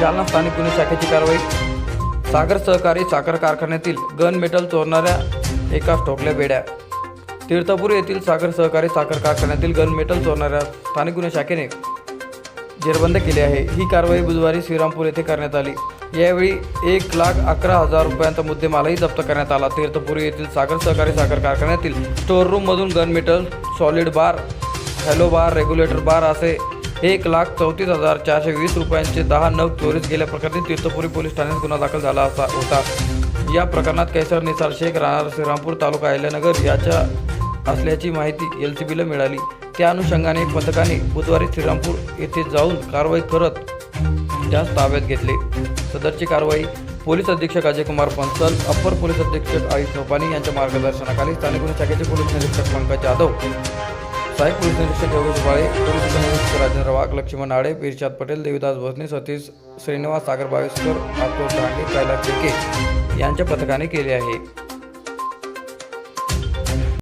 जालना स्थानिक गुन्हे शाखेची कारवाई. सागर सहकारी साखर कारखान्यातील गन मेटल चोरणाऱ्या एका ठोकल्या बेड्या. तीर्थपूर येथील सागर सहकारी साखर कारखान्यातील गन मेटल चोरणाऱ्या स्थानिक गुन्हे शाखेने जेरबंद केली आहे. ही कारवाई बुधवारी श्रीरामपूर येथे करण्यात आली. यावेळी एक लाख अकरा हजार रुपयांचा मुद्देमालही जप्त करण्यात आला. तीर्थपुरी येथील सागर सहकारी साखर कारखान्यातील store रूममधून gun metal solid bar hollow bar regulator bar असे एक लाख चौतीस हजार चारशे वीस रुपयांचे दहा नग चोरीस गेल्याप्रकरणी तीर्थपुरी पोलीस ठाण्यात गुन्हा दाखल झाला असा होता. या प्रकरणात कैसर निसार शेख राहणार श्रीरामपूर तालुका अहिल्यानगर याच्या असल्याची माहिती एल सी बीला मिळाली. त्या अनुषंगाने पथकाने बुधवारी श्रीरामपूर येथे जाऊन कारवाई करत त्यास ताब्यात घेतले. सदरची कारवाई पोलीस अधीक्षक अजयकुमार पंचल अप्पर पोलीस अधीक्षक आयुष नोपानी यांच्या मार्गदर्शनाखाली स्थानिक गुन्हे शाखेचे पोलीस निरीक्षक पंकज जाधव साहेब पोलीस निरीक्षक योगेश बाळे पोलीस उपनिरीक्षक राजेंद्र वाघ लक्ष्मण आडे इर्शाद पटेल देवीदास भोसने सतीश श्रीनिवास सागर बावेश्वर आतोष डांगे कैलास शेके यांच्या पथकाने केले आहे.